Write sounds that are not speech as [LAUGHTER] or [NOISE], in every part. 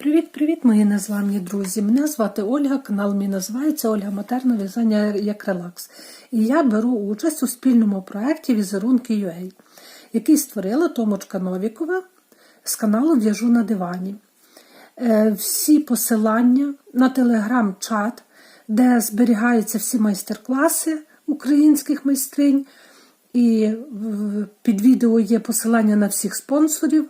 Привіт-привіт, мої незламні друзі! Мене звати Ольга, канал мій називається Ольга Матерна В'язання як релакс. І я беру участь у спільному проєкті Візерунки UA, який створила Томочка Новікова з каналу В'яжу на дивані. Е, Всі посилання на телеграм-чат, де зберігаються всі майстер-класи українських майстринь. І під відео є посилання на всіх спонсорів.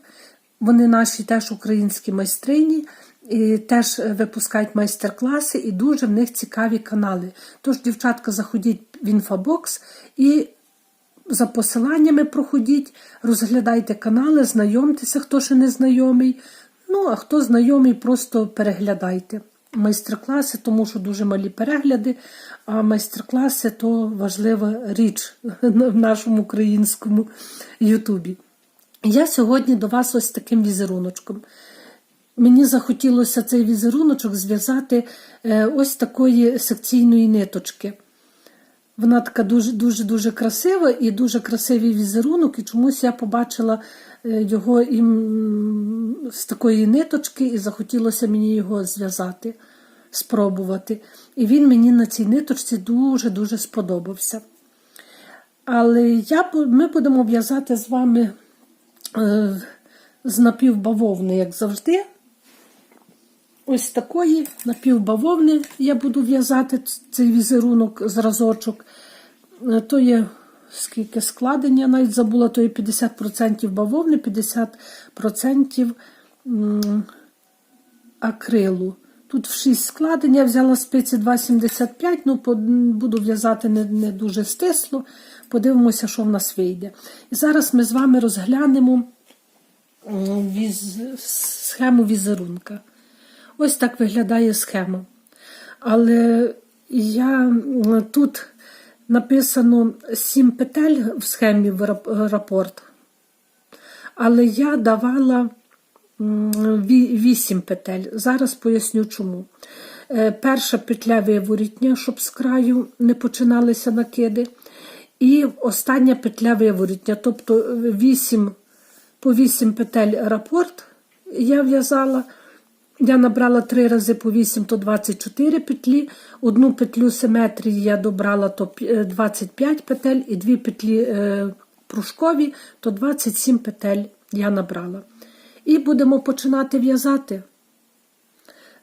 Вони наші теж українські майстрині, і теж випускають майстер-класи, і дуже в них цікаві канали. Тож, дівчатка, заходіть в інфобокс і за посиланнями проходіть, розглядайте канали, знайомтеся, хто ще не знайомий. Ну, а хто знайомий, просто переглядайте майстер-класи, тому що дуже малі перегляди, а майстер-класи то важлива річ [LAUGHS] в нашому українському Ютубі. Я сьогодні до вас ось таким візеруночком. Мені захотілося цей візеруночок зв'язати е, ось такої секційної ниточки. Вона така дуже-дуже красива і дуже красивий візерунок, і чомусь я побачила е, його з такої ниточки, і захотілося мені його зв'язати, спробувати. І він мені на цій ниточці дуже-дуже сподобався. Але я, ми будемо в'язати з вами з напівбавовни, як завжди. Ось такої напівбавовни я буду в'язати цей візерунок, зразочок. Е, То є скільки складення, навіть забула, то є 50% бавовни, 50% акрилу. Тут в 6 складень я взяла спиці 2,75, ну буду в'язати не, не дуже стисло. Подивимося, що в нас вийде. І зараз ми з вами розглянемо віз, схему візерунка. Ось так виглядає схема. Але я тут написано 7 петель в схемі в рапорт. Але я давала 8 петель. Зараз поясню чому. Е, Перша петля виворітня, щоб з краю не починалися накиди. І остання петля виворітня, тобто 8, по 8 петель рапорт я в'язала. Я набрала 3 рази по 8, то 24 петлі. Одну петлю симетрії я добрала то е, 25 петель, і дві петлі е, пружкові, то 27 петель я набрала. І будемо починати в'язати.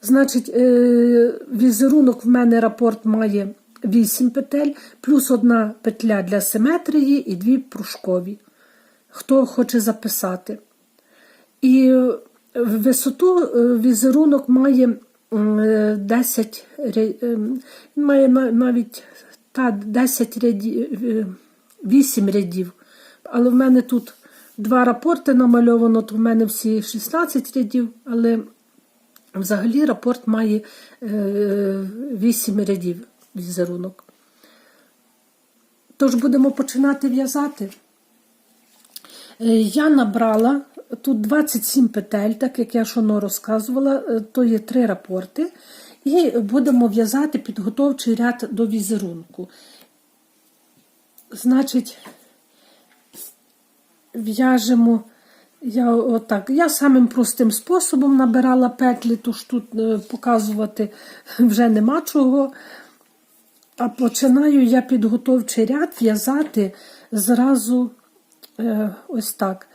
Значить, е, візерунок в мене рапорт має 8 петель, плюс одна петля для симетрії і дві пружкові. Хто хоче записати. І висоту е, візерунок має е, 10, ря- е, має навіть та 10 рядів, е, 8 рядів. Але в мене тут два рапорти намальовано, то в мене всі 16 рядів, але взагалі рапорт має 8 рядів візерунок. Тож будемо починати в'язати. Е, Я набрала тут 27 петель, так як я шоно розказувала, е, то є три рапорти. І будемо в'язати підготовчий ряд до візерунку. Значить, в'яжемо я отак. Я самим простим способом набирала петлі, тож тут е, показувати вже нема чого. А починаю я підготовчий ряд в'язати зразу е, ось так.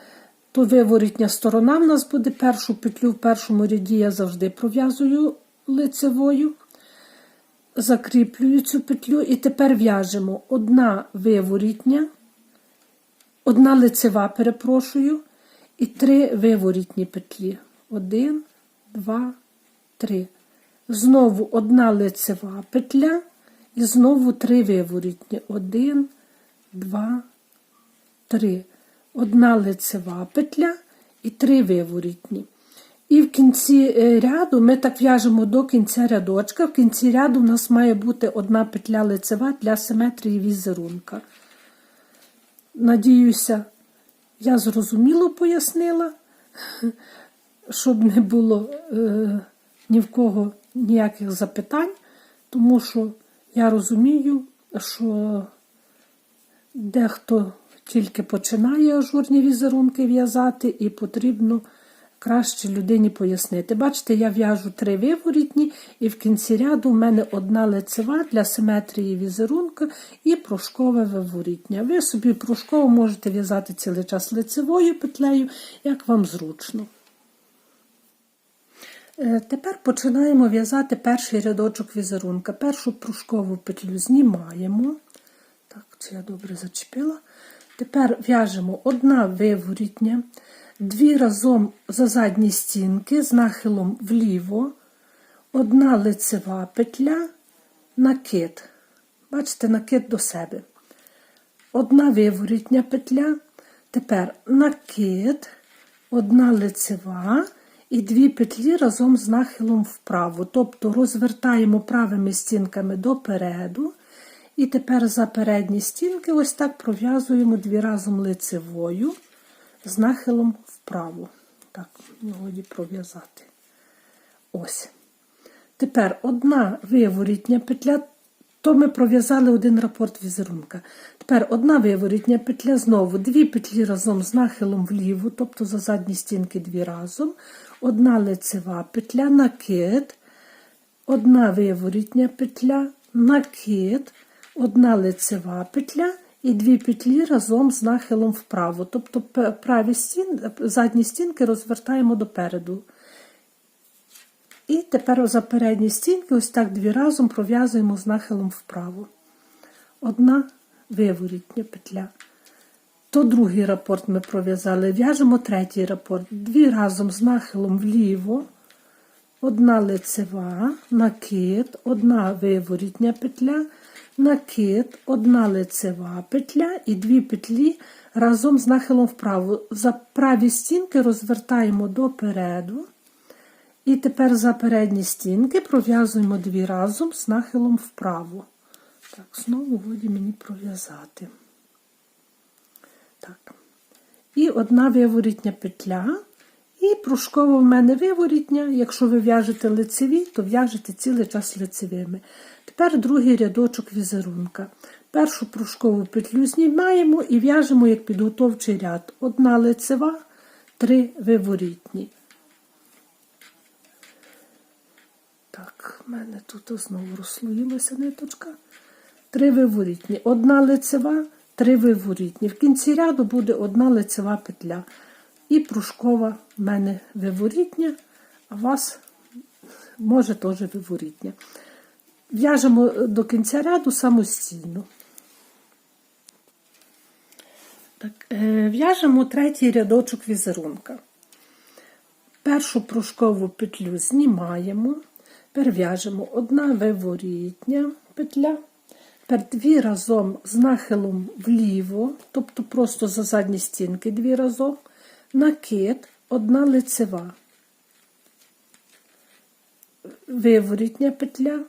То виворітня сторона в нас буде першу петлю в першому ряді я завжди пров'язую лицевою, закріплюю цю петлю і тепер в'яжемо одна виворітня, одна лицева, перепрошую, і три виворітні петлі. Один, два, три. Знову одна лицева петля і знову три виворітні. Один, два, три. Одна лицева петля і три виворітні. І в кінці е, ряду ми так в'яжемо до кінця рядочка. В кінці ряду у нас має бути одна петля лицева для симетрії візерунка. Надіюся, я зрозуміло пояснила, щоб не було е, ні в кого ніяких запитань, тому що я розумію, що дехто тільки починає ажурні візерунки в'язати, і потрібно краще людині пояснити. Бачите, я в'яжу три виворітні, і в кінці ряду в мене одна лицева для симетрії візерунка і пружкове виворітня. Ви собі пружково можете в'язати цілий час лицевою петлею, як вам зручно. Е, Тепер починаємо в'язати перший рядочок візерунка. Першу пружкову петлю знімаємо. Так, це я добре зачепила. Тепер в'яжемо одна виворітня, дві разом за задні стінки з нахилом вліво, одна лицева петля, накид. Бачите, накид до себе. Одна виворітня петля, тепер накид, одна лицева і дві петлі разом з нахилом вправо. Тобто розвертаємо правими стінками допереду. І тепер за передні стінки ось так пров'язуємо дві разом лицевою з нахилом вправо. Так, годі пров'язати. Ось. Тепер одна виворітня петля, то ми пров'язали один рапорт візерунка. Тепер одна виворітня петля, знову дві петлі разом з нахилом вліво, тобто за задні стінки дві разом, одна лицева петля, накид, одна виворітня петля, накид, одна лицева петля і дві петлі разом з нахилом вправо. Тобто праві стін, задні стінки розвертаємо допереду. І тепер за передні стінки ось так дві разом пров'язуємо з нахилом вправо. Одна виворітня петля. То другий рапорт ми пров'язали. В'яжемо третій рапорт. Дві разом з нахилом вліво, одна лицева, накид, одна виворітня петля, накид, одна лицева петля і дві петлі разом з нахилом вправо. За праві стінки розвертаємо допереду. І тепер за передні стінки пров'язуємо дві разом з нахилом вправо. Так, знову годі мені пров'язати. Так. І одна виворітня петля. І пружкова в мене виворітня. Якщо ви в'яжете лицеві, то в'яжете цілий час лицевими. Тепер другий рядочок візерунка. Першу пружкову петлю знімаємо і в'яжемо як підготовчий ряд. Одна лицева, три виворітні. Так, в мене тут знову розслоїлася ниточка. Три виворітні. Одна лицева, три виворітні. В кінці ряду буде одна лицева петля. І пружкова в мене виворітня, а у вас може теж виворітня. В'яжемо до кінця ряду самостійно. Так, е, В'яжемо третій рядочок візерунка. Першу пружкову петлю знімаємо, перев'яжемо одна виворітня петля, тепер дві разом з нахилом вліво, тобто просто за задні стінки дві разом, накид, одна лицева, виворітня петля,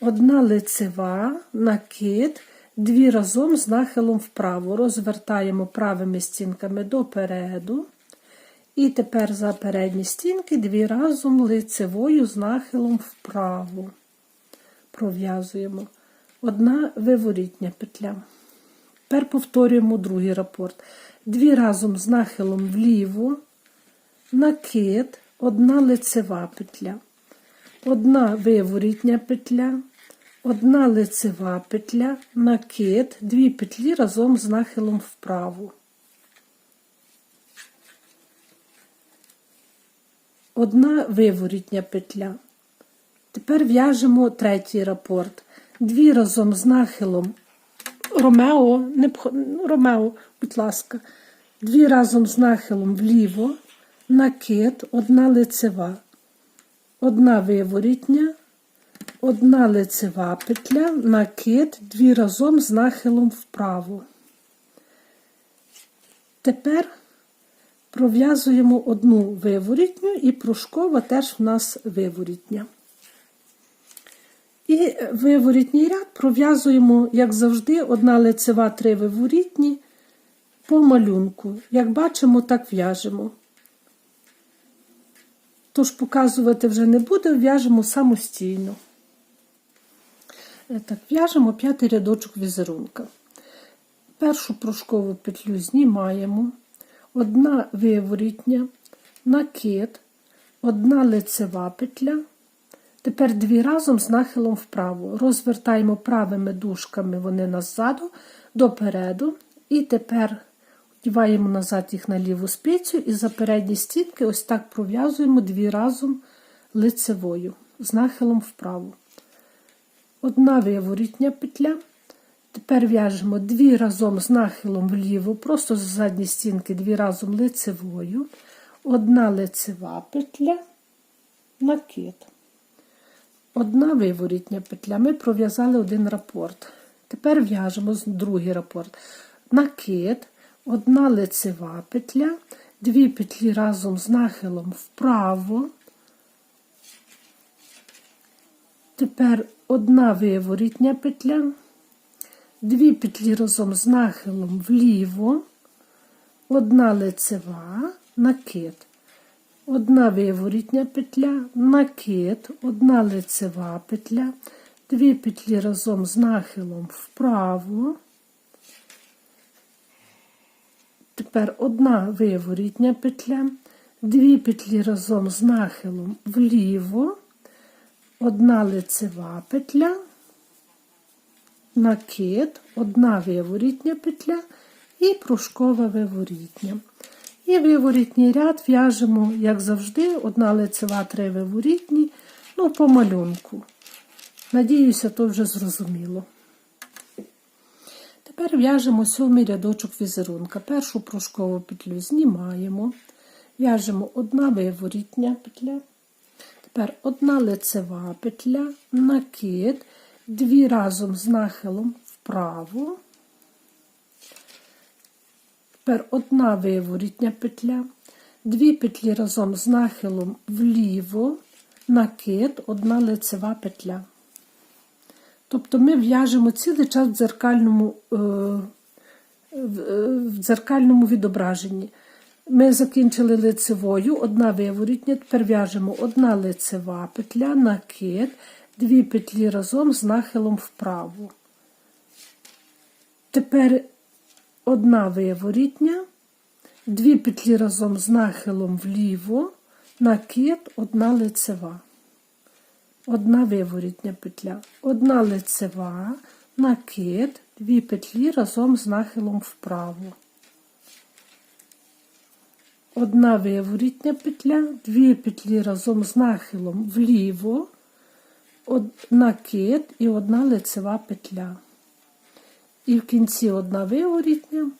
одна лицева, накид, дві разом з нахилом вправо. Розвертаємо правими стінками допереду. І тепер за передні стінки дві разом лицевою з нахилом вправо. Пров'язуємо. Одна виворітня петля. Тепер повторюємо другий рапорт. Дві разом з нахилом вліво, накид, одна лицева петля, одна виворітня петля, одна лицева петля, накид, дві петлі разом з нахилом вправо. Одна виворітня петля. Тепер в'яжемо третій рапорт. Дві разом з нахилом Ромео, не. Ромео, будь ласка, дві разом з нахилом вліво, накид, одна лицева, одна виворітня, одна лицева петля, накид, дві разом з нахилом вправо. Тепер пров'язуємо одну виворітню і пружкова теж в нас виворітня. І виворітній ряд пров'язуємо, як завжди, одна лицева, три виворітні по малюнку. Як бачимо, так в'яжемо. Тож показувати вже не буде, в'яжемо самостійно. Е, Так, в'яжемо п'ятий рядочок візерунка. Першу пружкову петлю знімаємо, одна виворітня, накид, одна лицева петля. Тепер дві разом з нахилом вправо. Розвертаємо правими дужками вони назаду, допереду. І тепер вдіваємо назад їх на ліву спицю і за передні стінки ось так пров'язуємо дві разом лицевою з нахилом вправо. Одна виворітня петля. Тепер в'яжемо дві разом з нахилом вліво, просто з задні стінки дві разом лицевою. Одна лицева петля, накид. Одна виворітня петля. Ми пров'язали один рапорт. Тепер в'яжемо другий рапорт. Накид, одна лицева петля, дві петлі разом з нахилом вправо. Тепер одна виворітня петля, дві петлі разом з нахилом вліво, одна лицева, накид. Одна виворітня петля, накид, одна лицева петля, дві петлі разом з нахилом вправо. Тепер одна виворітня петля, дві петлі разом з нахилом вліво, одна лицева петля, накид, одна виворітня петля і пружкова виворітня. І виворітній ряд в'яжемо, як завжди, одна лицева, три виворітні, ну, по малюнку. Надіюся, то вже зрозуміло. Тепер в'яжемо сьомий рядочок візерунка. Першу пружкову петлю знімаємо, в'яжемо одна виворітня петля, тепер одна лицева петля, накид, дві разом з нахилом вправо. Тепер одна виворітня петля, дві петлі разом з нахилом вліво, накид, одна лицева петля. Тобто ми в'яжемо цілий час в дзеркальному, е, в дзеркальному відображенні. Ми закінчили лицевою, одна виворітня, тепер в'яжемо одна лицева петля, накид, дві петлі разом з нахилом вправо. Тепер одна виворітня, дві петлі разом з нахилом вліво, накид, одна лицева. Одна виворітня петля, одна лицева, накид, дві петлі разом з нахилом вправо. Одна виворітня петля, дві петлі разом з нахилом вліво, од... накид і одна лицева петля. І в кінці одна виворітня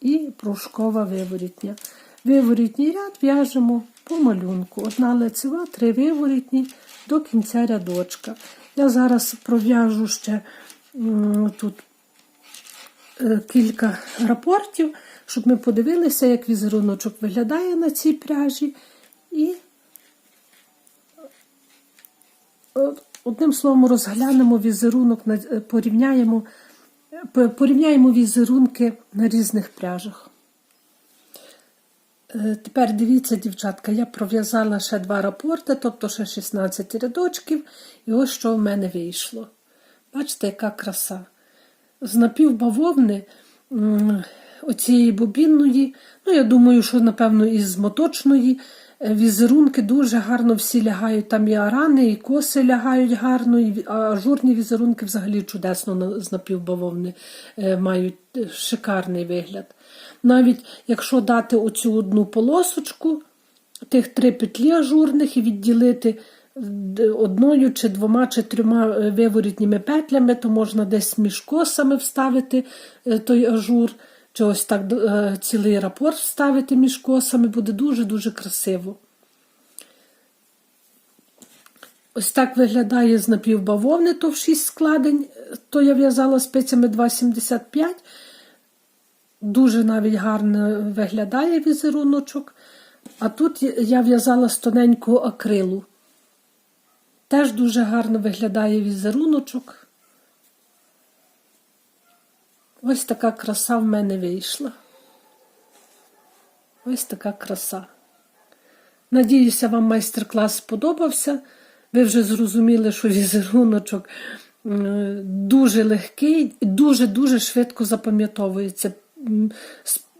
і пружкова виворітня. Виворітній ряд в'яжемо по малюнку. Одна лицева, три виворітні до кінця рядочка. Я зараз пров'яжу ще тут е, кілька рапортів, щоб ми подивилися, як візеруночок виглядає на цій пряжі. І е, одним словом розглянемо візерунок, е, порівняємо, порівняємо візерунки на різних пряжах. Тепер дивіться, дівчатка, я пров'язала ще два рапорти, тобто ще 16 рядочків, і ось що в мене вийшло. Бачите, яка краса. З напівбавовни оцієї бобінної, ну, я думаю, що, напевно, із моточної візерунки дуже гарно всі лягають. Там і арани, і коси лягають гарно, а ажурні візерунки взагалі чудесно з напівбавовни мають шикарний вигляд. Навіть якщо дати оцю одну полосочку, тих три петлі ажурних і відділити одною чи двома чи трьома виворітніми петлями, то можна десь між косами вставити той ажур, чи ось так цілий рапорт вставити між косами, буде дуже-дуже красиво. Ось так виглядає з напівбавовни, то в 6 складень, то я в'язала спицями 2,75. Дуже навіть гарно виглядає візеруночок. А тут я в'язала з тоненького акрилу. Теж дуже гарно виглядає візеруночок. Ось така краса в мене вийшла. Ось така краса. Надіюся, вам майстер-клас сподобався. Ви вже зрозуміли, що візеруночок дуже легкий і дуже-дуже швидко запам'ятовується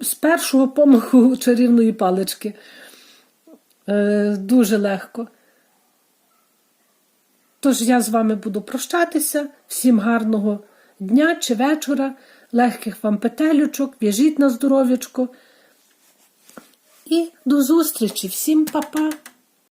з першого помаху [LAUGHS] чарівної палички. Е, дуже легко. Тож я з вами буду прощатися. Всім гарного дня чи вечора, легких вам петелючок, в'яжіть на здоров'ячко. І до зустрічі, всім па-па!